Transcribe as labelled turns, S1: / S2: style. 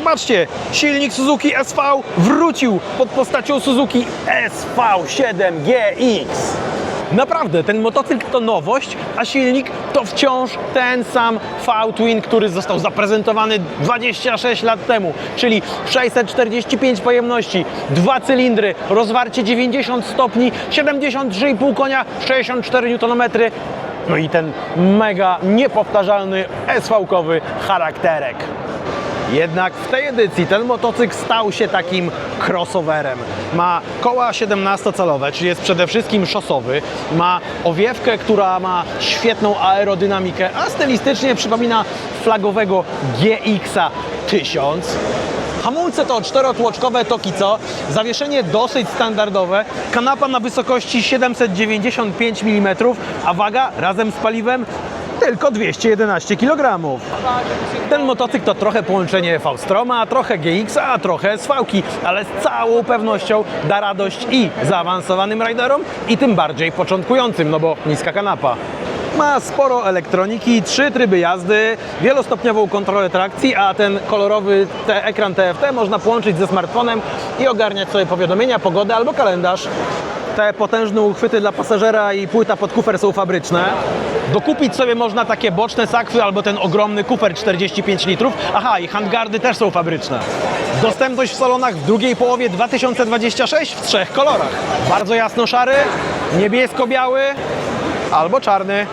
S1: Zobaczcie, silnik Suzuki SV wrócił pod postacią Suzuki SV7GX. Naprawdę, ten motocykl to nowość, a silnik to wciąż ten sam V-Twin, który został zaprezentowany 26 lat temu, czyli 645 pojemności, dwa cylindry, rozwarcie 90 stopni, 73,5 konia, 64 Nm, no i ten mega niepowtarzalny SV-kowy charakterek. Jednak w tej edycji ten motocykl stał się takim crossoverem. Ma koła 17-calowe, czyli jest przede wszystkim szosowy. Ma owiewkę, która ma świetną aerodynamikę, a stylistycznie przypomina flagowego GX-a 1000. Hamulce to czterotłoczkowe Tokico, zawieszenie dosyć standardowe, kanapa na wysokości 795 mm, a waga razem z paliwem tylko 211 kg. Ten motocykl to trochę połączenie V-Stroma, trochę GX-a, a trochę SV-ki, ale z całą pewnością da radość i zaawansowanym riderom, i tym bardziej początkującym, no bo niska kanapa. Ma sporo elektroniki, trzy tryby jazdy, wielostopniową kontrolę trakcji, a ten kolorowy te, ekran TFT można połączyć ze smartfonem i ogarniać sobie powiadomienia, pogodę albo kalendarz. Te potężne uchwyty dla pasażera i płyta pod kufer są fabryczne. Dokupić sobie można takie boczne sakwy albo ten ogromny kufer 45 litrów. Aha, i handgardy też są fabryczne. Dostępność w salonach w drugiej połowie 2026 w trzech kolorach. Bardzo jasno szary, niebiesko-biały albo czarny.